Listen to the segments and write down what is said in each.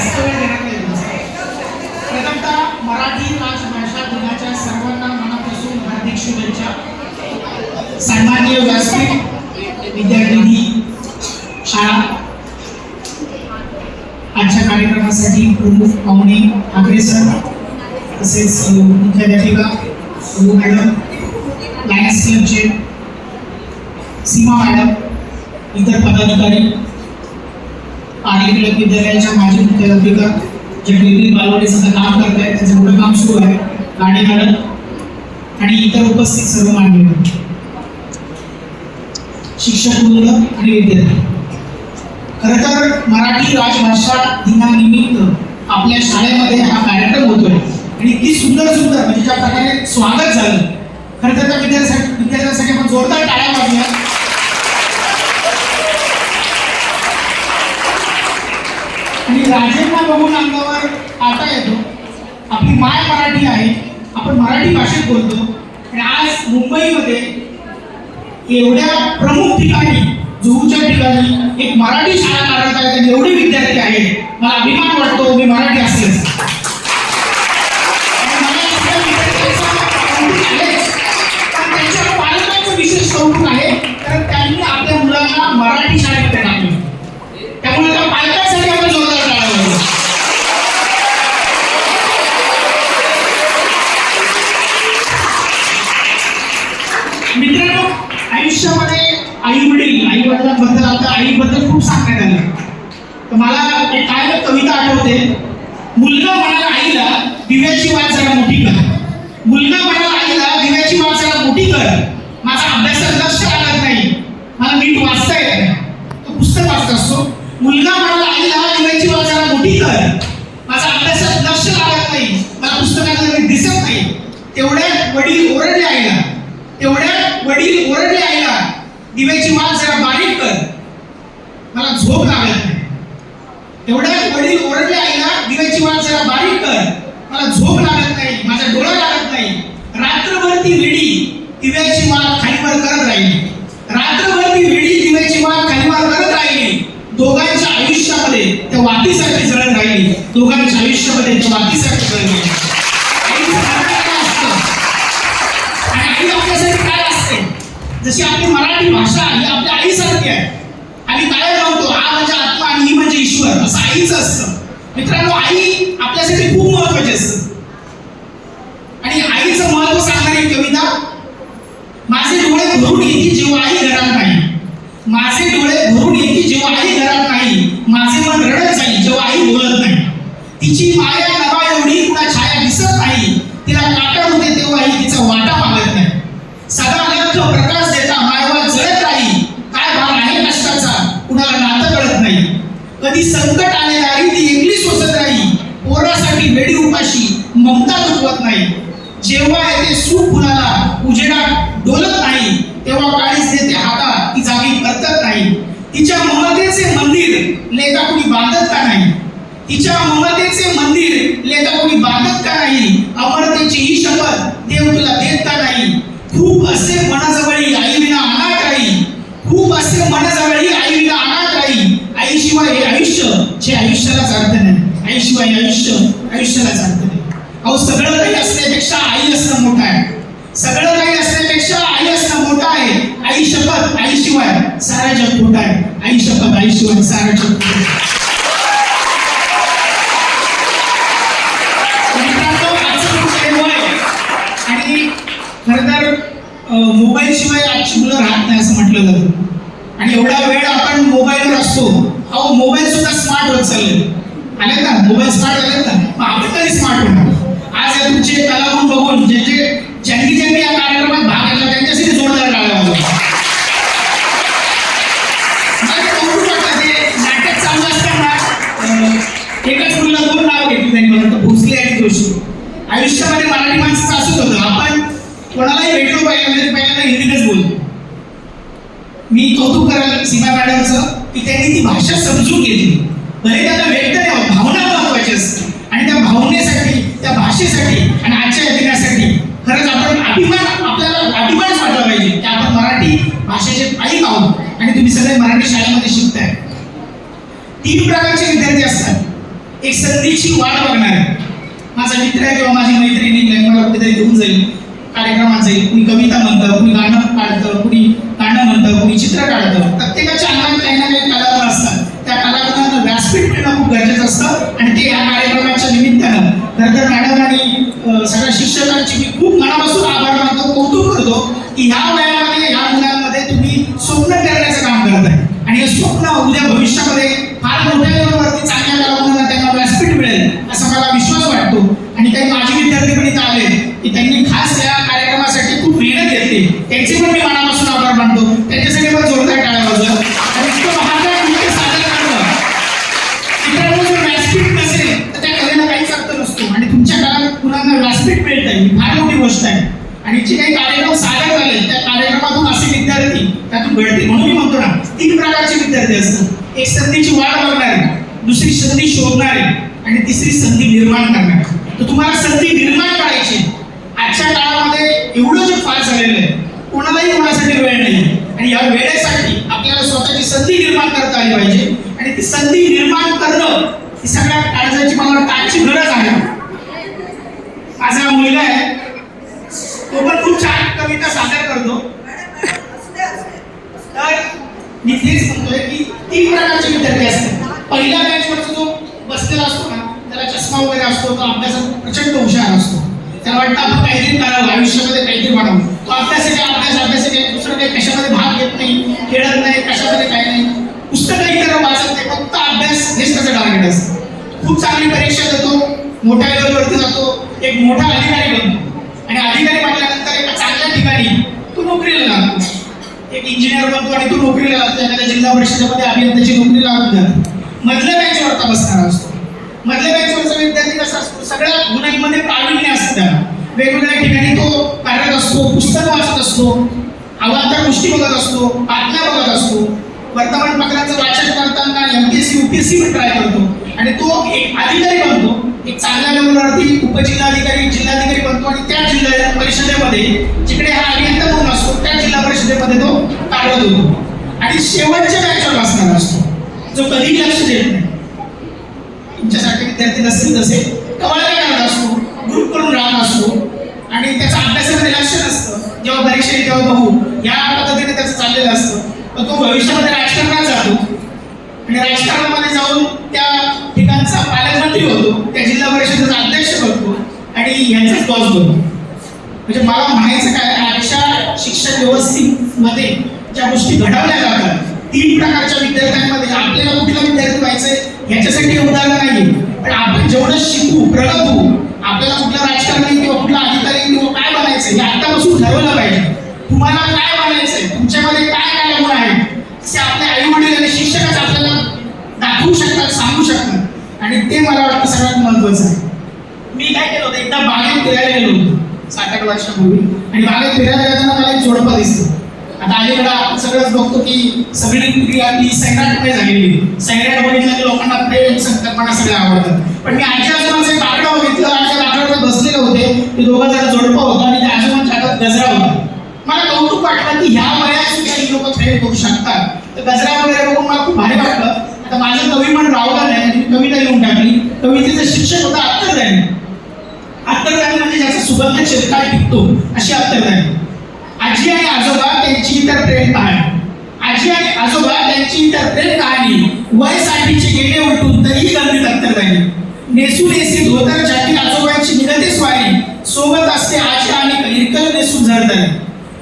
जास्त वेळ देण्यात येईल प्रथमतः मराठी राजभाषा दिनाच्या सर्वांना मनापासून हार्दिक शुभेच्छा. सन्मान्य व्यासपीठ विद्यार्थी शाळा. आजच्या कार्यक्रमासाठी प्रमुख पाहुणे ठाकरे सर तसेच मुख्याध्यापिका अबू मॅडम लायन्स क्लबचे सीमा मॅडम इतर पदाधिकारी पार्ले क्लब विद्यालयाच्या माजी मुख्याध्यापिका जे नितीन बालवडे सध्या काम करत आहेत त्याचं मोठं काम सुरू आहे. गाणे मॅडम आणि इतर उपस्थित सर्व मान्यवर. शिक्षक वृंद आणि विद्यार्थी. खरं तर मराठी राजभाषा दिनानिमित्त आपल्या शाळेमध्ये हा कार्यक्रम होतोय. आणि इतकी सुंदर सुंदर म्हणजे ज्या प्रकारे स्वागत झालं. खरं तर त्या विद्यार्थ्यांसाठी विद्यार्थ्यांसाठी आपण जोरदार टाळ्या वाजूया राजेंना बघून अंगावर आता येतो. आपली माय मराठी आहे. आपण मराठी भाषेत बोलतो. आणि आज मुंबईमध्ये एवढ्या प्रमुख ठिकाणी जुहूच्या ठिकाणी एक मराठी शाळा कार्यरत आहे आणि एवढे विद्यार्थी आहेत. मला अभिमान वाटतो मी मराठी असेल तर मला एक काय कविता आठवते. मुलगा म्हणाला आईला दिव्याची वाट जरा मोठी कर. मुलगा म्हणाला आईला दिव्याची वाट जरा मोठी कर. माझा अभ्यासात लक्ष लागत नाही. मला नीट वाचता येत नाही. तो पुस्तक वाचत असतो. मुलगा म्हणाला आईला दिव्याची वाट जरा मोठी कर. माझा अभ्यासात लक्ष लागत नाही. मला पुस्तकात दिसत नाही. तेवढ्यात वडील ओरडले आईला. तेवढ्यात वडील ओरडले आईला दिव्याची वाट जरा बारीक कर. मला झोप लागत नाही. तेवढ्यात वडील ओरडले आईला दिव्याची वाट जरा बारीक कर. मला झोप लागत नाही माझा डोळा लागत नाही. रात्रभर ती विडी दिव्याची वाट खालीवर करत राहिली. रात्रभर ती विडी दिव्याची वाट खालीवर करत राहिली. दोघांच्या आयुष्यामध्ये त्या वातीसाठी जळत राहिली. दोघांच्या आयुष्यामध्ये त्या वातीसाठी जळत राहिली. काय असतं? आई आपल्यासाठी काय असते? जशी आपली मराठी भाषा ही आपल्या आईसारखी आहे. आणि काय म्हणतो हा म्हणजे आत्मा आणि ही म्हणजे ईश्वर. असं आईच असतं. मित्रांनो आई आपल्यासाठी खूप महत्वाची असते. आणि आईचं महत्त्व सांगणारी कविता माझे डोळे भरून येते जेव्हा आई घरात नाही. माझे डोळे भरून येते जेव्हा आई घरात नाही. माझे मन रडत जाईल जेव्हा आई बोलत नाही. तिची माया नवा एवढी कुणा छाया दिसत नाही तिला काटड होते तेव्हा आई तिचा वाटा मागत नाही सदा लक्ष प्रकाश देता मायवा जळत राही काय भाग आहे कष्टाचा कुणाला नातं कळत नाही कधी संकट आले नाही ती एकली सोसत राही पोरासाठी वेडी उपाशी ममता दुखवत नाही जेव्हा येते सुख कुणाला उजेडात डोलत नाही तेव्हा काळीच देते हातात ती जागी करतत नाही तिच्या ममतेचे मंदिर लेखा कुणी बांधत का नाही तिच्या ममतेचे मंदिर लेखा कोणी बांधत का नाही? अमरतेची ही शपथ देव तुला देत का नाही? खूप असे मनाजवळी आई विना अनाथ राही खूप असे मनाजवळी आई विना अनाथ राही आईशिवाय हे आयुष्य जे आयुष्यालाच अर्थ नाही. आईशिवाय हे आयुष्य आयुष्यालाच अर्थ नाही. अहो सगळं काही असण्यापेक्षा आई असणं मोठं आहे. सगळं काही असण्यापेक्षा आई असणं मोठं आहे. आई शपथ आईशिवाय सारा जग मोठं आहे. आई शपथ आईशिवाय सारा जग मोठा आहे. मोबाईल शिवाय आजची मुलं राहत नाही असं म्हटलं जातं. आणि एवढा वेळ आपण मोबाईलवर असतो. अहो मोबाईल सुद्धा स्मार्ट होत चालले आले ना? मोबाईल स्मार्ट झालेत ना? मग आपण तरी स्मार्ट होणार आज या तुमचे कलागुण बघून जे जे ज्यांनी ज्यांनी या कार्यक्रमात भाग घेतला त्यांच्यासाठी जोरदार टाळ्या वाजवा मला ते एकाच मुलीला दोन नाव घेतली त्यांनी मला भोसले आणि जोशी. आयुष्यामध्ये मराठी माणसाचं असंच होतं. आपण कोणालाही भेटलो पहिल्यांदा तरी पहिल्यांदा हिंदीतच बोलतो मी कौतुक करायला सीमा मॅडमचं की त्यांनी ती भाषा समजून घेतली भले त्यांना व्यक्त नाही भावना महत्वाची असते. आणि त्या भावनेसाठी त्या भाषेसाठी आणि आजच्या दिनासाठी खरंच आपण अभिमान आपल्याला अभिमानच वाटला पाहिजे की आपण मराठी भाषेचे पाईक आहोत आणि तुम्ही सगळे मराठी शाळेमध्ये शिकताय. तीन प्रकारचे विद्यार्थी असतात. एक संधीची वाट बघणार. आहे माझा मित्र आहे किंवा माझी मैत्रिणी मला कुठेतरी घेऊन जाईल कार्यक्रमात जाईल कुणी कविता म्हणतं कुणी गाणं काढतं कुणी म्हणतं कोणी चित्र काढतं प्रत्येकाच्या अंगात काही ना काही कलागुण असतात. त्या कलागुणांना व्यासपीठ मिळणं खूप गरजेचं असतं आणि ते या कार्यक्रमाच्या निमित्तानं. खरं तर मॅडम आणि सगळ्या शिक्षकांची मी खूप मनापासून आभार मानतो कौतुक करतो की ह्या आणि जे काही कार्यक्रम सादर झाले त्या कार्यक्रमातून असे विद्यार्थी त्यातून घडते म्हणून मी म्हणतो ना तीन प्रकारचे विद्यार्थी असतात. एक संधीची वाट बघणारे दुसरी संधी शोधणारे आणि तिसरी संधी निर्माण करणारे. तर तुम्हाला संधी निर्माण करायची आजच्या काळामध्ये एवढं जे फार झालेलं आहे कोणालाही कोणासाठी वेळ नाही आणि या वेळेसाठी आपल्याला स्वतःची संधी निर्माण करता आली पाहिजे. आणि ती संधी निर्माण करणं ही सगळ्या काळजाची मला काळची गरज आहे. माझा मुलगा आहे तो पण खूप छान कविता सादर करतो. तर मी तेच म्हणतोय की तीन प्रकारचे विद्यार्थी असतात. पहिल्या बॅचवरचा जो बसलेला असतो ना त्याला चष्मा वगैरे असतो तो अभ्यासात प्रचंड हुशार असतो. त्याला वाटतं आपण काहीतरी करावं आयुष्यामध्ये काहीतरी वाढावं. तो अभ्यास अभ्यास अभ्यास काय दुसरं काही कशामध्ये भाग घेत नाही खेळत नाही कशामध्ये काही नाही. पुस्तकही त्याला वाचत नाही फक्त अभ्यास हेच त्याचं टार्गेट असतं. खूप चांगली परीक्षा देतो मोठ्या लेवलवरती जातो एक मोठा अधिकारी बनतो. आणि अधिकारी म्हटल्यानंतर एका चांगल्या ठिकाणी तू नोकरीला लागतो एक इंजिनियर बनतो आणि तू नोकरीला लागतो एखाद्या जिल्हा परिषदेमध्ये अभियंत्याची नोकरी लागून जाते मधल्या बँचवरचा बसणारा असतो. मधल्या बँचवरचा विद्यार्थी कसा असतो सगळ्या गुणांमध्ये प्रावीण्य असतं त्याला. वेगवेगळ्या ठिकाणी तो कार्यरत असतो पुस्तक वाचत असतो अवांतर गोष्टी बघत असतो बातम्या बघत असतो. वर्तमानपत्राचं वाचन करताना एमपीएससी सी पण ट्राय करतो. आणि तो एक अधिकारी बनतो. एक चांगल्या लेवलवरती उपजिल्हाधिकारी जिल्हाधिकारी बनतो आणि त्या जिल्हा परिषदेमध्ये जिकडे हा अभियंता म्हणून असतो त्या जिल्हा परिषदेमध्ये तो कार्यरत होतो. आणि शेवटच्या बॅचवर असणारा असतो. जो कधीही लक्ष देत नाही. तुमच्यासारखे विद्यार्थी नसतील तसे कवाळ्या करत असतो ग्रुप करून राहत असतो आणि त्याचा अभ्यासामध्ये लक्ष नसतं जेव्हा परीक्षा येईल तेव्हा बघू या पद्धतीने त्याचं चाललेलं असतं. तर तो भविष्यामध्ये राजकारणात जातो. आणि राजकारणामध्ये जाऊन त्या ठिकाणचा पालकमंत्री होतो त्या जिल्हा परिषदेचा अध्यक्ष बनतो आणि यांचाच बॉस बनतो. म्हणजे मला म्हणायचं काय आजच्या शिक्षण व्यवस्थेमध्ये ज्या गोष्टी घडवल्या जातात तीन प्रकारच्या विद्यार्थ्यांमध्ये आपल्याला कुठला विद्यार्थी व्हायचंय याच्यासाठी हे उदाहरण नाही पण आपण जेवढं शिकू प्रगत होऊ आपल्याला कुठला राजकारणी किंवा कुठला अधिकारी किंवा काय बनायचं हे आतापासून ठरवलं पाहिजे. तुम्हाला काय बनायचंय तुमच्यामध्ये काय काय गुण आहेत ते आपले आई वडील आणि शिक्षकच आपल्याला दाखवू शकतात सांगू शकतात. आणि ते मला वाटतं सगळ्यात महत्वाचं आहे. मी काय केलं होतं एकदा बागेत फिरायला गेलो होतो सात आठ वर्षापूर्वी. आणि बागेत फिरायला जाताना मला एक जोडपं दिसतो. आता अलीकडे आपण सगळंच बघतो की सगळी पिढी आपली सैराटमध्ये झालेली सैराट बघितलं की लोकांना प्रेम संकल्पना सगळ्या आवडतात. पण मी आजी आजोबांचं एक आकडा बघितलं आणि त्या आकड्यावर बसलेले होते. ते दोघं जरा जोडपं होता आणि त्या आजोबांच्या हातात गजरा होता. मला कौतुक वाटलं की ह्या वयात सुद्धा ही लोक प्रेम करू शकतात. तर गजरा वगैरे बघून मला खूप भारी वाटलं. माझे कवी पण रावलं नाही कविता लिहून टाकली. कवितेचे शिक्षक होता अत्तरदानी. अत्तरदानी म्हणजे ज्याचा सुगंध शेतकाळ टिकतो अशी अत्तरदानी. आजी आणि आजोबा त्यांची इतर प्रेम कहाणी. आजी आणि आजोबा त्यांची इतर प्रेम कहाणी. वयसाठीचे गेले उलटून तरीही गंभीर अत्तरदानी. नेसू नेसी धोतर जाती आजोबांची निगते स्वारी. सोबत असते आजी आणि इरकल नेसून झरदानी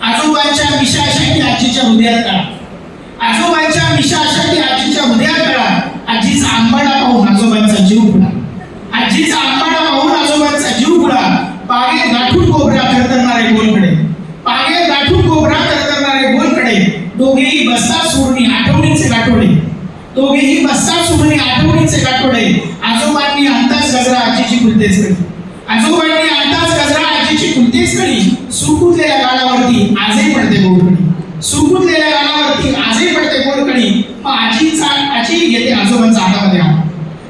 आजोबांच्या मिशासाठी आजीच्या हृदयात काळा. आजोबांच्या मिशासाठी आजीच्या हृदयात काळा आजीचा आंबाडा पाहून आजोबांचा जीव बुडा. आजीचा आंबाडा पाहून आजोबांचा जीव बुडा. पागेत गाठून कोबरा थरथरणारे गोलकडे. पागेत गाठून कोबरा थरथरणारे गोलकडे. दोघेही बसता सोडणी आठवणीचे गाठोडे. दोघेही बसता सोडणी आठवणीचे गाठोडे. आजोबांनी अंदाज गजरा आजीची कुलतेच कळी. आजोबांनी अंदाज गजरा आजीची कुलतेच कळी. सुकुटलेल्या गालावरती आजही पडते गोडकडी सुरकुतलेल्या गालावरती आजही पडते गोडकडी मग आजीचा आजी येते आजोबांचा हातामध्ये हात.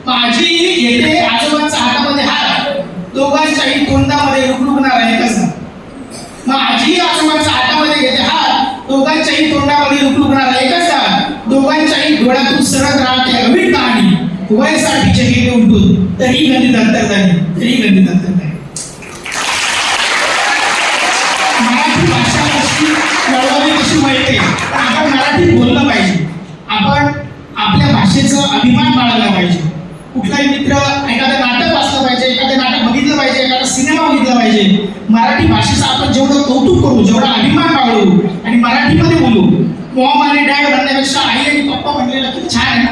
मग आजी येते आजोबांचा हातामध्ये हात. दोघांच्याही तोंडामध्ये रुकरुकणार एकच हात. मग आजी हातामध्ये घेते हात. दोघांच्याही तोंडामध्ये रुकरुकणार आहे कसा दोघांच्याही डोळ्यातून सरत राहते अवीट कहाणी वयसाठीचे गेले उठून तरी गणित अंतर्धानी तरी गणित अंतर्धानी मराठी भाषा कशी वळवावी कशी वळते आपण मराठी बोललं पाहिजे. आपण भाषेचा अभिमान बाळगला पाहिजे. कुठलाही मित्र एखादं नाटक वाचलं पाहिजे एखादं नाटक बघितलं पाहिजे एखादा सिनेमा बघितला पाहिजे मराठी भाषेचं आपण जेवढं कौतुक करू जेवढा अभिमान बाळगू आणि मराठीमध्ये बोलू मॉम आणि डॅड म्हणण्यापेक्षा आई आणि पप्पा म्हणलेलं खूप छान आहे ना?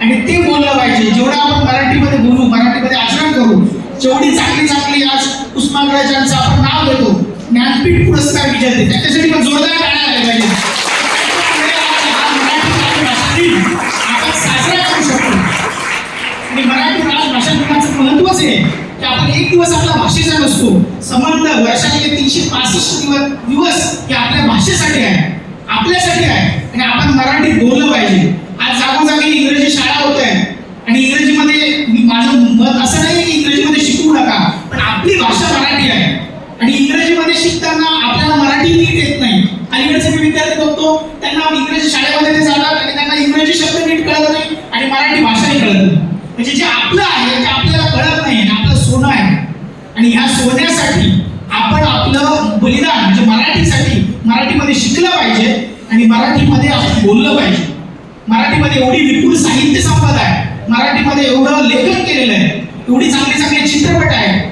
आणि ते बोललं पाहिजे. जेवढं आपण मराठीमध्ये बोलू मराठीमध्ये आचरण करू जेवढी चांगली चांगली आज उस्मानराजांचं आपण नाव देतो ज्ञानपीठ पुरस्कार विजेते त्याच्यासाठी पण जोरदार टाळ्या आल्या पाहिजे. आणि मराठी भाषा दिनाचं महत्वच आहे की आपण एक दिवस आपल्या भाषेचा नसतो. संबंध वर्षातले तीनशे पासष्ट दिवस दिवस हे आपल्या भाषेसाठी आहे. आपल्यासाठी आहे. आणि आपण मराठी बोललं पाहिजे. आज जागोजागी इंग्रजी शाळा होत आहे. आणि इंग्रजीमध्ये माझं मत असं नाही की इंग्रजीमध्ये शिकवू नका पण आपली भाषा मराठी आहे आणि इंग्रजीमध्ये शिकताना आपल्याला मराठी नीट येत नाही अलीकडचे मी विद्यार्थी बघतो त्यांना इंग्रजी शाळेमध्ये ते जातात आणि त्यांना इंग्रजी शब्द नीट कळत नाही आणि मराठी भाषाही कळत नाही म्हणजे जे आपलं आहे ते आपल्याला कळत नाही आणि आपलं सोनं आहे. आणि ह्या सोन्यासाठी आपण आपलं बलिदान म्हणजे मराठीसाठी मराठीमध्ये शिकलं पाहिजे आणि मराठीमध्ये आपण बोललं पाहिजे. मराठीमध्ये एवढी विपुल साहित्य संपदा आहे. मराठीमध्ये एवढं लेखन केलेलं आहे. एवढी चांगली चांगली चित्रपट आहे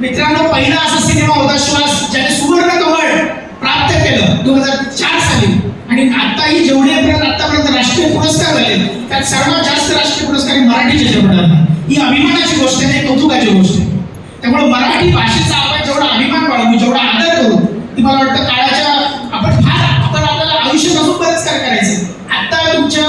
मित्रांनो पहिला असा सिनेमा होता श्वास ज्याने सुवर्ण कमळ प्राप्त केलं दोन हजार चार साली. आणि आताही जेवढे आपल्याला आतापर्यंत राष्ट्रीय पुरस्कार झाले त्यात सर्वात जास्त राष्ट्रीय पुरस्कार मराठी चित्रपटांना ही अभिमानाची गोष्ट आहे कौतुकाची गोष्ट आहे. त्यामुळे मराठी भाषेचा आपण जेवढा अभिमान बाळगू जेवढा आदर करू ती मला वाटतं काळाच्या आपण फार आपण आपल्याला आयुष्यात अजून बरंच काय करायचं आता तुमच्या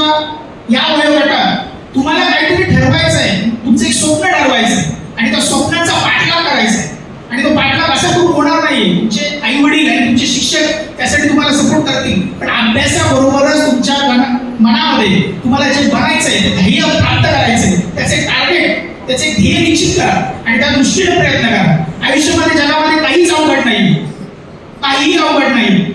या वयोगटात तुम्हाला काहीतरी ठरवायचं आहे तुमचं एक स्वप्न ठरवायचं आहे आणि त्या स्वप्नाचा पाठलाग करायचा आहे आणि तो पाठलाग असा करून होणार नाही तुमचे आई वडील आणि तुमचे शिक्षक त्यासाठी तुम्हाला सपोर्ट करतील. पण अभ्यासाबरोबरच तुमच्या मनामध्ये तुम्हाला जे बनायचं आहे ते ध्येय प्राप्त करायचं आहे त्याचे टार्गेट त्याचे ध्येय निश्चित करा आणि त्या दृष्टीने प्रयत्न करा. आयुष्यामध्ये जगामध्ये काहीच अवघड नाही. काहीही अवघड नाही.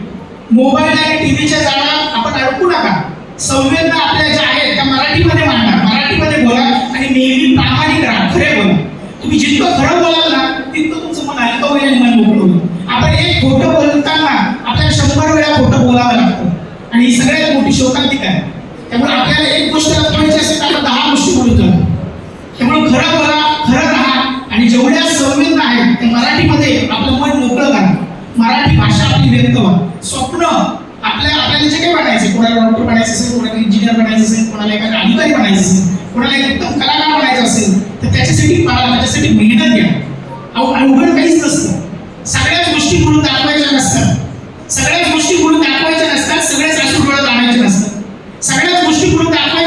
मोबाईल आणि टीव्हीच्या जाळा आपण अडकू नका. संवेदना आपल्या ज्या आहेत त्या मराठीमध्ये मांडा. मराठीमध्ये बोला आणि नेहमी प्रामाणिक राहा. खरे बोला. तुम्ही जितकं खरं बोलाल ना तितकं तुमचं मन हलकं होईल आणि मन मोकळं होईल. आपण एक खोटं बोलताना आपल्याला शंभर वेळा खोटं बोलावं लागतं. आणि ही सगळ्यात मोठी शोकांतिक आहे. त्यामुळे आपल्याला एक गोष्ट लपवायची असेल तर आपण दहा गोष्टी बोलू त्यामुळे खरं बोला खरं राहा. आणि जेवढ्या संवेदना आहेत त्या मराठीमध्ये आपलं मन मोकळं करा. मराठी भाषा आपली व्यक्त व्हा. स्वप्न आपल्या आपल्याला जे काही बनायचे कोणाला डॉक्टर बनायचं असेल कोणाला इंजिनियर बनायचं असेल कोणाला एखादा अधिकारी बनायचं असेल कोणाला एकदम कलाकार बनायचं असेल तर त्याच्यासाठी मला त्याच्यासाठी मेहनत घ्या. अहो अवघड काहीच नसतं. सगळ्याच गोष्टी म्हणून दाखवायच्या नसतात. सगळ्याच गोष्टी म्हणून दाखवायच्या नसतात सगळेच अश्रू डोळ्यात आणायचे नसतात. सगळ्याच गोष्टी म्हणून दाखवायच्या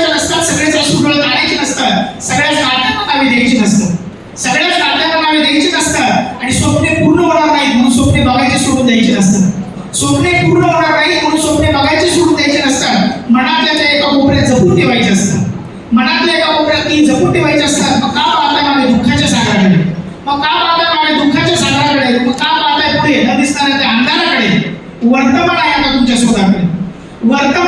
guardar